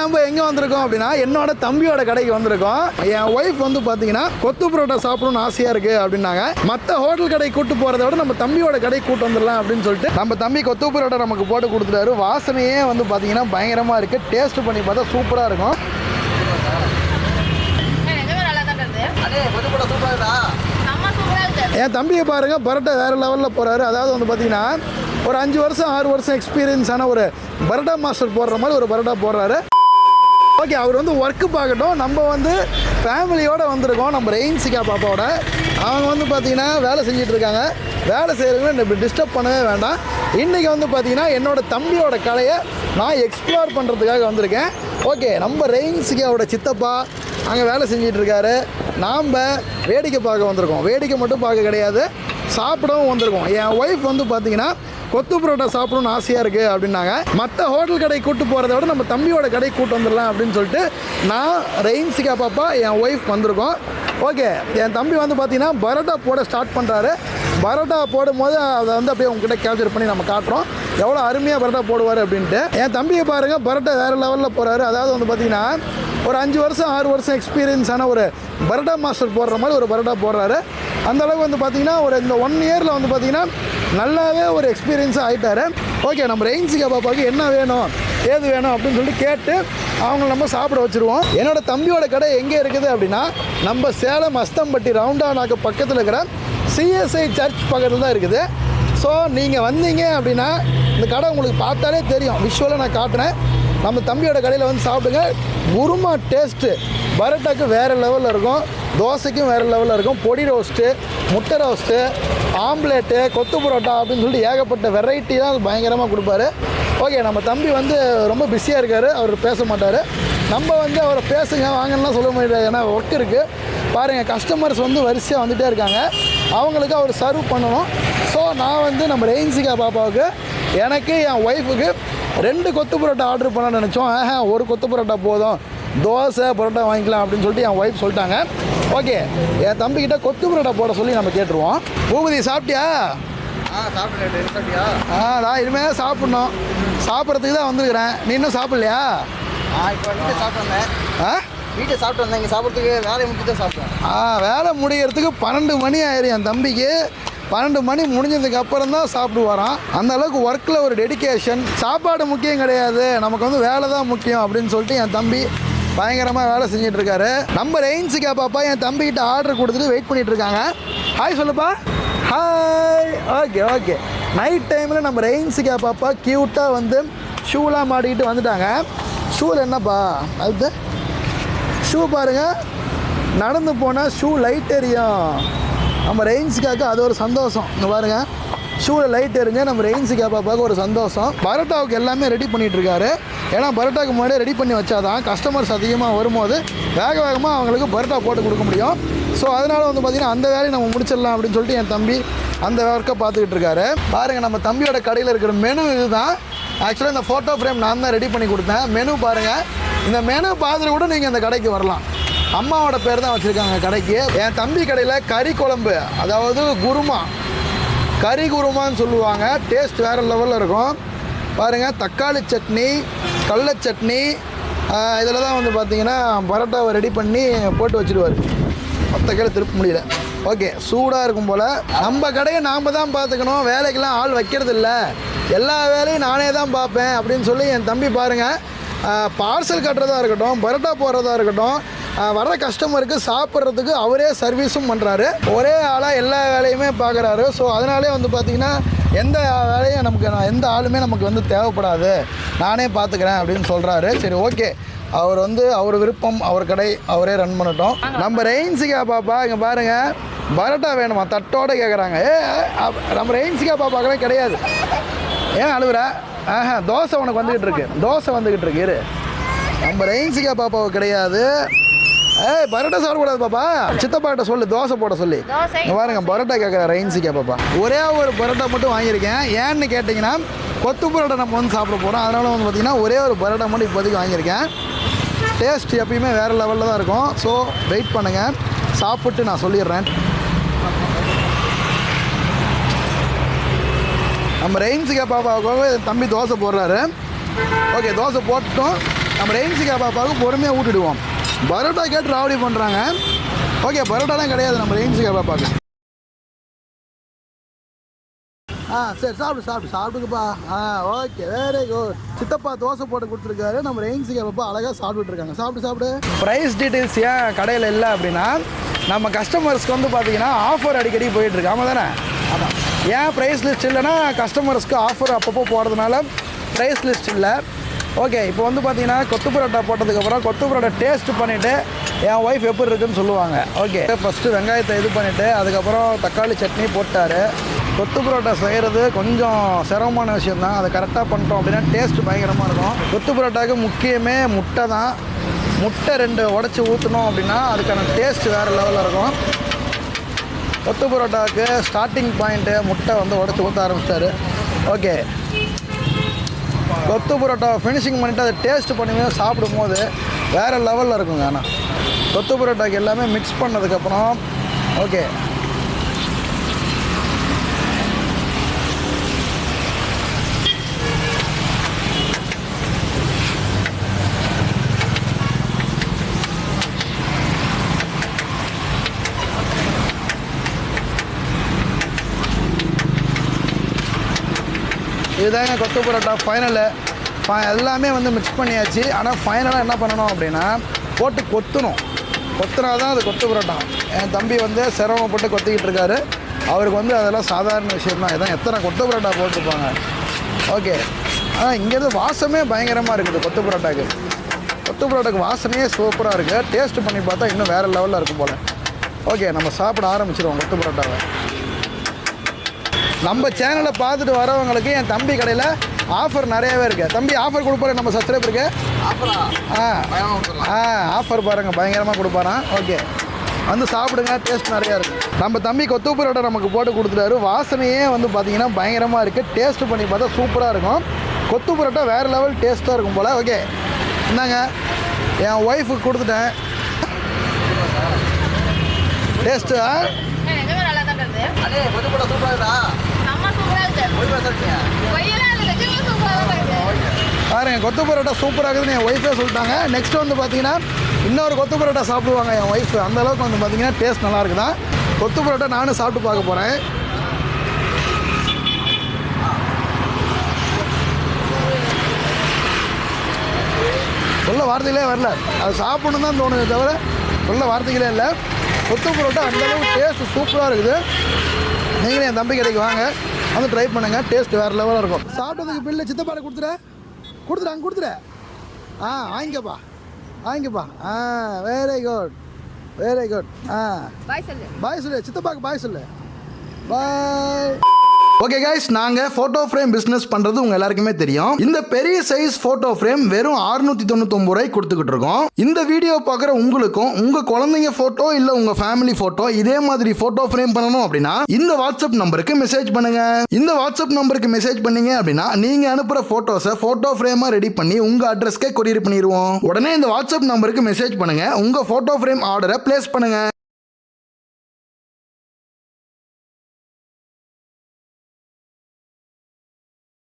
நம்ம எங்கே வந்திருக்கோம் அப்படின்னா என்னோட தம்பியோட கடைக்கு வந்திருக்கோம். என் ஒய்ஃப் வந்து பார்த்தீங்கன்னா கொத்து பரோட்டா சாப்பிடணும்னு ஆசையாக இருக்குது அப்படின்னாங்க. மற்ற ஹோட்டல் கடைக்கு கூட்டு போகிறத விட நம்ம தம்பியோட கடைக்கு கூட்டு வந்துடலாம் அப்படின்னு சொல்லிட்டு நம்ம தம்பி கொத்து பரோட்டா நமக்கு போட்டு கொடுத்துட்டாரு. வாசனையே வந்து பார்த்தீங்கன்னா பயங்கரமாக இருக்குது டேஸ்ட் பண்ணி பார்த்தா சூப்பராக இருக்கும். என் தம்பியை பாருங்க பரோட்டா வேற லெவலில் போறாரு. அதாவது வந்து பார்த்தீங்கன்னா ஒரு அஞ்சு வருஷம் ஆறு வருஷம் எக்ஸ்பீரியன்ஸான ஒரு பரோட்டா மாஸ்டர் போடுற மாதிரி ஒரு பரோட்டா போடுறாரு. ஓகே அவர் வந்து ஒர்க்கு பார்க்கட்டும். நம்ம வந்து ஃபேமிலியோடு வந்திருக்கோம். நம்ம ரெயின்சிகா பாப்பாவோட. அவங்க வந்து பார்த்தீங்கன்னா வேலை செஞ்சுட்டு இருக்காங்க. வேலை செய்கிறவங்க டிஸ்டர்ப் பண்ணவே வேண்டாம். இன்றைக்கி வந்து பார்த்தீங்கன்னா என்னோடய தம்பியோட கலையை நான் எக்ஸ்ப்ளோர் பண்ணுறதுக்காக வந்திருக்கேன். ஓகே நம்ம ரெயின்சிகாவோட சித்தப்பா அங்கே வேலை செஞ்சிட்டு இருக்காரு. நாம் வேடிக்கை பார்க்க வந்திருக்கோம். வேடிக்கை மட்டும் பார்க்க கிடையாது. சாப்பிடவும் வந்திருக்கோம். என் ஒய்ஃப் வந்து பார்த்திங்கன்னா கொத்து பரோட்டா சாப்பிடணும்னு ஆசையாக இருக்குது அப்படின்னாங்க. மற்ற ஹோட்டல் கடைக்கு கூட்டு போகிறத விட நம்ம தம்பியோட கடைக்கு கூட்டு வந்துடலாம் அப்படின்னு சொல்லிட்டு நான் ரெயின்சிகா பாப்பா என் ஒய்ஃப் வந்திருக்கோம். ஓகே என் தம்பி வந்து பார்த்தீங்கன்னா பரோட்டா போட ஸ்டார்ட் பண்ணுறாரு பரோட்டா போடும்போது அதை வந்து அப்படியே உங்ககிட்ட கேப்சர் பண்ணி நம்ம காட்டுறோம். எவ்வளோ அருமையாக பரோட்டா போடுவார் அப்படின்ட்டு. என் தம்பியை பாருங்கள் பரோட்டா வேறு லெவலில் போகிறாரு அதாவது வந்து பார்த்தீங்கன்னா ஒரு அஞ்சு வருஷம் ஆறு வருஷம் எக்ஸ்பீரியன்ஸான ஒரு பரோட்டா மாஸ்டர் போடுற மாதிரி ஒரு பரோட்டா போடுறாரு. அந்த அளவுக்கு வந்து பார்த்தீங்கன்னா ஒரு இந்த ஒன் இயரில் வந்து பார்த்தீங்கன்னா நல்லாவே ஒரு எக்ஸ்பீரியன்ஸாக ஆகிட்டாரு ஓகே நம்ம ரெயின்சிகா பாப்பாவுக்கு என்ன வேணும் ஏது வேணும் அப்படின்னு சொல்லிட்டு கேட்டு அவங்க நம்ம சாப்பிட வச்சுருவோம். என்னோடய தம்பியோட கடை எங்கே இருக்குது அப்படின்னா நம்ம சேலம் அஸ்தம்பட்டி ரவுண்டானாக்கு பக்கத்தில் இருக்கிற சிஎஸ்ஐ சர்ச் பக்கத்தில் தான் இருக்குது. ஸோ நீங்கள் வந்தீங்க அப்படின்னா இந்த கடை உங்களுக்கு பார்த்தாலே தெரியும். விஷுவலாக நான் காட்டுறேன். நம்ம தம்பியோட கடையில் வந்து சாப்பிடுங்க. குருமா டேஸ்ட்டு பரோட்டாக்கு வேறு லெவலில் இருக்கும். தோசைக்கும் வேறு லெவலில் இருக்கும். பொடி ரோஸ்ட்டு முட்டை ரோஸ்ட்டு ஆம்லேட்டு கொத்து பரோட்டா அப்படின்னு சொல்லிட்டு ஏகப்பட்ட வெரைட்டி தான் பயங்கரமாக கொடுப்பாரு. ஓகே நம்ம தம்பி வந்து ரொம்ப பிஸியாக இருக்கார். அவர் பேச மாட்டார். நம்ம வந்து அவரை பேசுங்க வாங்கலாம் சொல்ல முடியாது ஏன்னா ஒர்க் இருக்குது பாருங்கள் கஸ்டமர்ஸ் வந்து வரிசையாக வந்துகிட்டே இருக்காங்க. அவங்களுக்கு அவர் சர்வ் பண்ணணும். ஸோ நான் வந்து நம்ம ரெயின்சிகா பாப்பாவுக்கு எனக்கு என் ஒய்ஃபுக்கு ரெண்டு கொத்து பரோட்டா ஆர்டர் பண்ண நினச்சோம். ஆஹா ஒரு கொத்து பரோட்டா போதும். தோசை பரோட்டா வாங்கிக்கலாம் அப்படின்னு சொல்லிட்டு என் ஒய்ஃப் சொல்லிட்டாங்க. ஓகே என் தம்பிக்கிட்ட கொத்து பரோட்டா போட சொல்லி நம்ம கேட்டுருவோம். பூபதி சாப்பிட்டியா? ஆ சாப்பிட்டு சாப்பிட்டியா? ஆ நான் இனிமேல் சாப்பிட்ணும். சாப்பிட்றதுக்கு தான் வந்திருக்கிறேன். நீ இன்னும் சாப்பிட்லையா? ஆ இப்போ வீட்டை சாப்பிட்டு ஆ? வீட்டை சாப்பிட்டு வந்தேன். இங்கே சாப்பிட்றதுக்கு வேலையை முடிச்சு தான் சாப்பிட்டேன். ஆ வேலை முடியறதுக்கு பன்னெண்டு மணி ஆயிரும் என் தம்பிக்கு. பன்னெண்டு மணி முடிஞ்சதுக்கு அப்புறம் தான் சாப்பிட்டு வரான் அந்த அளவுக்கு ஒர்க்கில் ஒரு டெடிகேஷன் சாப்பாடு முக்கியம் கிடையாது. நமக்கு வந்து வேலை தான் முக்கியம் அப்படின்னு சொல்லிட்டு என் தம்பி பயங்கரமாக வேலை செஞ்சுட்டு இருக்காரு நம்ம ரெயின்ஸுக்கா பாப்பா என் தம்பிக்கிட்ட ஆர்டர் கொடுத்துட்டு வெயிட் பண்ணிட்டு இருக்காங்க ஹாய் சொல்லுப்பா ஹாய் ஓகே ஓகே நைட் டைமில் நம்ம ரெயின்ஸுக்கா பாப்பா க்யூட்டாக வந்து ஷூலாம் மாட்டிக்கிட்டு வந்துட்டாங்க. ஷூவில் என்னப்பா? அது? ஷூ பாருங்க. நடந்து போனால் ஷூ லைட் எரியும். நம்ம ரெயின்ஸுக்காக அது ஒரு சந்தோஷம். இங்கே பாருங்க. ஷூவில் லைட் எரிஞ்சு நம்ம ரெயின்ஸுக்கா பாப்பாவுக்கு ஒரு சந்தோஷம். பரோட்டாவுக்கு எல்லாமே ரெடி பண்ணிகிட்டு இருக்காரு ஏன்னா பரோட்டாவுக்கு முன்னாடியே ரெடி பண்ணி வச்சாதான் கஸ்டமர்ஸ் அதிகமாக வரும்போது வேக வேகமாக அவங்களுக்கு பரோட்டா போட்டு கொடுக்க முடியும். ஸோ அதனால் வந்து பார்த்திங்கன்னா அந்த வேலையை நம்ம முடிச்சிடலாம் அப்படின்னு சொல்லிட்டு என் தம்பி அந்த ஒர்க்கை பார்த்துக்கிட்டு இருக்காரு பாருங்கள் நம்ம தம்பியோட கடையில் இருக்கிற மெனு இதுதான். ஆக்சுவலாக இந்த ஃபோட்டோ ஃப்ரேம் நான் தான் ரெடி பண்ணி கொடுத்தேன். மெனு பாருங்கள் இந்த மெனு பார்த்துட்டு கூட நீங்கள் இந்த கடைக்கு வரலாம். அம்மாவோட பேர் தான் வச்சுருக்காங்க கடைக்கு. என் தம்பி கடையில் கறி குழம்பு அதாவது குருமா கறி குருமான்னு சொல்லுவாங்க. டேஸ்ட் வேறு லெவலில் இருக்கும். பாருங்கள் தக்காளி சட்னி கடல சட்னி இதில் தான் வந்து பார்த்தீங்கன்னா பரோட்டாவை ரெடி பண்ணி போட்டு வச்சுடுவார் மொத்த கையில் திருப்ப முடியல. ஓகே சூடாக இருக்கும் போல். நம்ம கடையை நாம் தான் பார்த்துக்கணும் வேலைக்கெல்லாம் ஆள் வைக்கிறது இல்லை எல்லா வேலையும் நானே தான் பார்ப்பேன் அப்படின்னு சொல்லி என் தம்பி பாருங்கள் பார்சல் கட்டுறதா இருக்கட்டும் பரோட்டா போடுறதா இருக்கட்டும் வர்ற கஸ்டமருக்கு சாப்பிட்றதுக்கு அவரே சர்வீஸும் பண்ணுறாரு ஒரே ஆளாக எல்லா வேலையுமே பார்க்குறாரு ஸோ அதனாலே வந்து பார்த்திங்கன்னா எந்த வேலையும் நமக்கு நான் எந்த ஆளுமே நமக்கு வந்து தேவைப்படாது. நானே பார்த்துக்கிறேன் அப்படின்னு சொல்கிறாரு சரி ஓகே அவர் வந்து அவர் விருப்பம் அவர் கடை அவரே ரன் பண்ணட்டும். நம்ம ரெயின்ஸுக்கா பாப்பா? இங்கே பாருங்கள் பரோட்டா வேணுமா? தட்டோட கேட்குறாங்க ஏ நம்ம ரெயின்சிகா பாப்பாக்கெல்லாம் கிடையாது. ஏன் அழுகுற ஆஹா தோசை உனக்கு வந்துக்கிட்டு இருக்கு. தோசை வந்துக்கிட்டு இருக்கு இரு. நம்ம ரெயின்சிகா பாப்பாவுக்கு கிடையாது. ஏய் பரோட்டா சாப்பிடக்கூடாது பாப்பா. சித்தப்பாட்ட சொல்லு தோசை போட சொல்லி. பாருங்க பரோட்டா கேட்குற ரெயின்சிகா பாப்பா ஒரே ஒரு பரோட்டா மட்டும் வாங்கியிருக்கேன். ஏன்னு கேட்டிங்கன்னா கொத்து பரோட்டா நம்ம வந்து சாப்பிட போகிறோம் அதனால வந்து பார்த்திங்கன்னா ஒரே ஒரு பரோட்டா மட்டும் இப்போதைக்கு வாங்கியிருக்கேன். டேஸ்ட் எப்பயுமே வேறு லெவலில் தான் இருக்கும். ஸோ வெயிட் பண்ணுங்கள் சாப்பிட்டு நான் சொல்லிடுறேன். நம்ம ரெயின்ஸுக்கா பாப்பாவுக்காக தம்பி தோசை போடுறாரு. ஓகே தோசை போட்டுட்டோம். நம்ம ரெயின்சிகா பாப்பாவுக்கு பொறுமையாக ஊட்டிடுவோம். பரோட்டா கேட்டு ராவடி பண்ணுறாங்க ஓகே பரோட்டாலாம் கிடையாது நம்ம ரெயின்சிகா பாப்பாவுக்கு ஆ சரி சாப்பிடு சாப்பிடு சாப்பிட்டுக்குப்பா ஆ ஓகே வெரி குட் சித்தப்பா தோசை போட்டு கொடுத்துருக்காரு. நம்ம ரெயின்ஸுக்கு அப்பா அழகாக சாப்பிட்டுட்டு இருக்காங்க. சாப்பிட்டு சாப்பிடு. ப்ரைஸ் டீட்டெயில்ஸ் ஏன் கடையில் இல்லை அப்படின்னா நம்ம கஸ்டமர்ஸ்க்கு வந்து பார்த்தீங்கன்னா ஆஃபர் அடிக்கடி போயிட்டு இருக்கு. ஆமாம் தானே? ஆமாம் ஏன் ப்ரைஸ் லிஸ்ட் இல்லைன்னா கஸ்டமர்ஸ்க்கு ஆஃபர் அப்பப்போ போகிறதுனால ப்ரைஸ் லிஸ்ட் இல்லை. ஓகே இப்போ வந்து பார்த்தீங்கன்னா கொத்து பரோட்டா போட்டதுக்கப்புறம் கொத்து பரோட்டா டேஸ்ட் பண்ணிவிட்டு என் ஒய்ஃப் எப்படி இருக்குன்னு சொல்லுவாங்க. ஓகே ஃபஸ்ட்டு வெங்காயத்தை இது பண்ணிவிட்டு அதுக்கப்புறம் தக்காளி சட்னி போட்டார். கொத்து பரோட்டா செய்கிறது கொஞ்சம் சிரமமான விஷயம் தான் அதை கரெக்டாக பண்ணிட்டோம் அப்படின்னா டேஸ்ட் பயங்கரமாக இருக்கும். கொத்து பரோட்டாவுக்கு முக்கியமே முட்டை தான். முட்டை ரெண்டு உடச்சி ஊற்றணும் அப்படின்னா அதுக்கான டேஸ்ட் வேறு லெவலில் இருக்கும். கொத்து பரோட்டாவுக்கு ஸ்டார்டிங் பாயிண்ட்டு முட்டை வந்து உடச்சி ஊற்ற ஆரம்பிச்சிட்டாரு. ஓகே கொத்து பரோட்டா ஃபினிஷிங் பண்ணிவிட்டு அதை டேஸ்ட் பண்ணி சாப்பிடும் போது வேறு லெவலில் இருக்குங்க ஆனால் கொத்து பரோட்டாக்கு எல்லாமே மிக்ஸ் பண்ணதுக்கப்புறம் ஓகே இதுதாங்க கொத்து பரோட்டா ஃபைனலு எல்லாமே வந்து மிக்ஸ் பண்ணியாச்சு. ஆனால் ஃபைனலாக என்ன பண்ணணும் அப்படின்னா போட்டு கொத்தணும். கொத்துனா தான் அது கொத்து பரோட்டா என் தம்பி வந்து சிரமப்பட்டு கொத்திக்கிட்டு இருக்காரு. அவருக்கு வந்து அதெல்லாம் சாதாரண விஷயம் தான். இதான் எத்தனை கொத்து பரோட்டா போட்டுருப்பாங்க. ஓகே ஆனால் இங்கேருந்து வாசமே பயங்கரமாக இருக்குது கொத்து பரோட்டாக்கு கொத்து பரோட்டாக்கு வாசனையே சூப்பராக இருக்குது டேஸ்ட் பண்ணி பார்த்தா இன்னும் வேறு லெவலில் இருக்கும் போல். ஓகே நம்ம சாப்பிட ஆரம்பிச்சிருவோம் கொத்து பரோட்டாவை நம்ம சேனலை பார்த்துட்டு வரவங்களுக்கு என் தம்பி கடையில் ஆஃபர் நிறையவே இருக்குது தம்பி ஆஃபர் கொடுப்பாரு நம்ம சப்ஸ்கிரைபருக்கு அப்புறம் ஆ. ஆ ஆஃபர் பாருங்கள் பயங்கரமாக கொடுப்பாராம். ஓகே வந்து சாப்பிடுங்க டேஸ்ட் நிறையா இருக்குது நம்ம தம்பி கொத்து பரோட்டா நமக்கு போட்டு கொடுத்துட்டாரு. வாசனையே வந்து பார்த்தீங்கன்னா பயங்கரமாக இருக்குது டேஸ்ட் பண்ணி பார்த்தா சூப்பராக இருக்கும். கொத்து பரோட்டா வேறு லெவல் டேஸ்ட்டாக இருக்கும் போல். ஓகே இந்தாங்க. என் ஒய்ஃபுக்கு கொடுத்துட்டேன். டேஸ்ட்டு பாருங்க கொத்து பரோட்டா சூப்பராக இருக்குதுன்னு என் ஒய்ஃபே சொல்லிட்டாங்க. நெக்ஸ்ட் வந்து பார்த்தீங்கன்னா இன்னொரு கொத்து பரோட்டா சாப்பிடுவாங்க என் ஒய்ஃப் அந்த அளவுக்கு வந்து பார்த்தீங்கன்னா டேஸ்ட் நல்லா இருக்குதான் கொத்து பரோட்டா நானும் சாப்பிட்டு பார்க்க போகிறேன் சொல்ல வார்த்தைகளே வரல. அது சாப்பிடணும் தான் தோணுது தவிர சொல்ல வார்த்தைகளே இல்லை. கொத்து பரோட்டா அந்த அளவுக்கு டேஸ்ட் சூப்பராக இருக்குது. நீங்களே என் தம்பி கடைக்கு வாங்க. வந்து ட்ரை பண்ணுங்கள் டேஸ்ட் வேறு லெவலாக இருக்கும். சாப்பிட்டதுக்கு பில்லு சித்தப்பாட கொடுத்துரு அங்கே கொடுத்துரு ஆ வாங்கிக்கப்பா. வாங்கிக்கப்பா. ஆ வெரி குட் வெரி குட் ஆ. பாய் சொல்லு. பாய் சொல்லு. சித்தப்பாக்கு பாய் சொல்லு. பாய் ஓகே கைஸ் நாங்க போட்டோ ஃப்ரேம் பிசினஸ் பண்றது உங்க எல்லாருக்குமே தெரியும். இந்த பெரிய சைஸ் போட்டோ ஃப்ரேம் வெறும் 699 தொண்ணூத்தொம்பது ரூபாய் கொடுத்துக்கிட்டு இருக்கோம். இந்த வீடியோ பார்க்குற உங்களுக்கும் உங்க குழந்தைங்க போட்டோ இல்ல உங்க ஃபேமிலி போட்டோ இதே மாதிரி போட்டோ ஃப்ரேம் பண்ணணும் அப்படின்னா இந்த வாட்ஸ்அப் நம்பருக்கு மெசேஜ் பண்ணுங்க. இந்த வாட்ஸ்அப் நம்பருக்கு மெசேஜ் பண்ணீங்க அப்படின்னா நீங்க அனுப்புற போட்டோஸை போட்டோ ஃப்ரேமா ரெடி பண்ணி உங்க அட்ரஸ்க்கே கொரியர் பண்ணிடுவோம் உடனே இந்த வாட்ஸ்அப் நம்பருக்கு மெசேஜ் பண்ணுங்க. உங்க போட்டோ ஃப்ரேம் ஆர்டரை பிளேஸ் பண்ணுங்க.